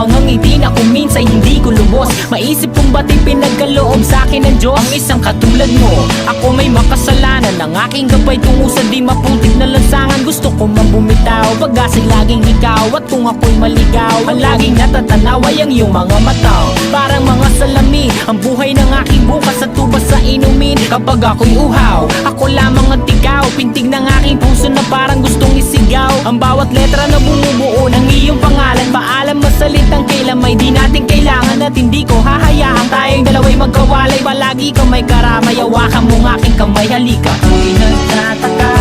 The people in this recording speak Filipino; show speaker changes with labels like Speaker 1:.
Speaker 1: mga ngiti Na kung minsan hindi ko lubos Maisip kong ba't pinagkaloob sa akin ng Diyos? Ang isang katulad mo Ako may makasalanan. Ang aking gabay tungo sa di maputik na lansangan. Gusto ko man bumitaw Pag-asing laging ikaw. At kung ako'y maligaw Ang laging natatanaw ay ang iyong mga mata. Parang mga salami Ang buhay ng aking bukas At tubas sa inumin. Kapag ako'y uhaw Ako lamang at ikaw Pintig ng aking puso na parang gustong isigaw. Ang bawat letra na bumubuo at hindi ko hahayaan Tayong dalaway magkawalay. Palagi ka may karamay Hawakan mong aking kamay. Halika Ako'y nagtataka.